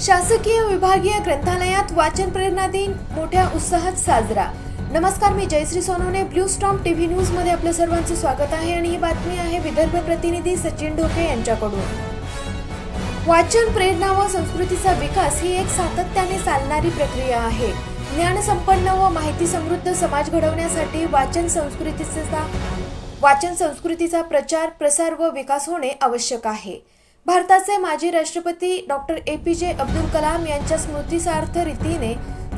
शासकीय विभागीय ग्रंथालयात वाचन प्रेरणा दिन मोठ्या उत्साहात साजरा. नमस्कार मी Jayshree Sonawane blue storm TV न्यूजमध्ये आपलं सर्वांचं स्वागत आहे आणि ही बातमी आहे विदर्भ प्रतिनिधी सचिन ढोके यांच्याकडून. वाचन प्रेरणा व संस्कृतीचा विकास ही एक सातत्याने चालणारी प्रक्रिया आहे. ज्ञानसंपन्न व माहिती समृद्ध समाज घडवण्यासाठी वाचन संस्कृतीचा वाचन संस्कृतीचा प्रचार प्रसार व विकास होणे आवश्यक आहे. भारताचे माजी राष्ट्रपती डॉक्टर ए पी जे अब्दुल कलाम यांच्या स्मृतीसार्थ रीतीने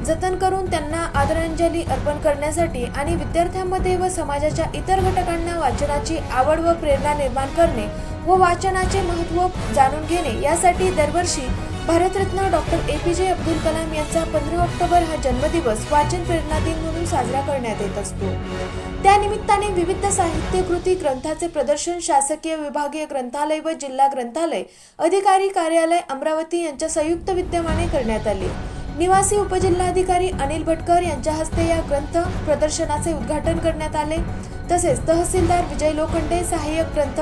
जतन करून त्यांना आदरांजली अर्पण करण्यासाठी आणि विद्यार्थ्यांमध्ये व समाजाच्या इतर घटकांना वाचनाची आवड व प्रेरणा निर्माण करणे व वाचनाचे महत्त्व जाणून घेणे यासाठी दरवर्षी भारतरत्न डॉक्टर ए पी जे अब्दुल कलाम यांचा पंधरा ऑक्टोबर हा जन्मदिवस वाचन प्रेरणा दिन म्हणून साजरा करण्यात येत असतो. त्यानिमित्ताने विविध साहित्यकृती ग्रंथाचे प्रदर्शन शासकीय विभागीय ग्रंथालय व जिल्हा ग्रंथालय अधिकारी कार्यालय अमरावती यांच्या संयुक्त विद्यमाने करण्यात आले. निवासी उपजिल्हाधिकारी अनिल भटकर यांच्या हस्ते या ग्रंथ प्रदर्शनाचे उद्घाटन करण्यात आले. तसेच तहसीलदार विजय लोखंडे सहाय्यक ग्रंथ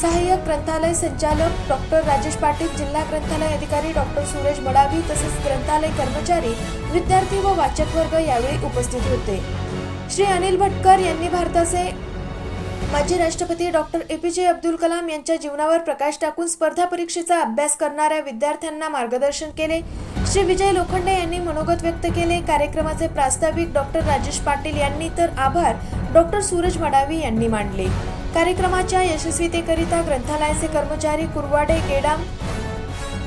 सहाय्यक ग्रंथालय संचालक डॉक्टर राजेश पाटील जिल्हा ग्रंथालय अधिकारी डॉक्टर सुरेश मडावी तसेच ग्रंथालय कर्मचारी विद्यार्थी व वाचक वर्ग यावेळी उपस्थित होते. श्री अनिल भटकर यांनी भारताचे माजी राष्ट्रपती डॉक्टर ए पी जे अब्दुल कलाम यांच्या जीवनावर प्रकाश टाकून स्पर्धा परीक्षेचा अभ्यास करणाऱ्या विद्यार्थ्यांना मार्गदर्शन केले. श्री विजय लोखंडे यांनी मनोगत व्यक्त केले. कार्यक्रमाचे प्रास्ताविक डॉक्टर राजेश पाटील यांनी तर आभार. डॉक्टर सूरज मडावी यांनी मांडले. कार्यक्रमाच्या यशस्वीतेकरिता ग्रंथालयाचे कर्मचारी कुरवाडे गेडाम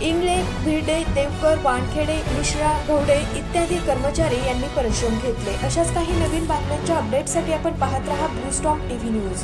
इंगळे भिडे देवकर वानखेडे मिश्रा घोडे इत्यादी कर्मचारी यांनी परिश्रम घेतले. अशाच काही नवीन बातम्यांच्या अपडेटसाठी आपण पाहत रहा ब्लू स्टॉम टीव्ही न्यूज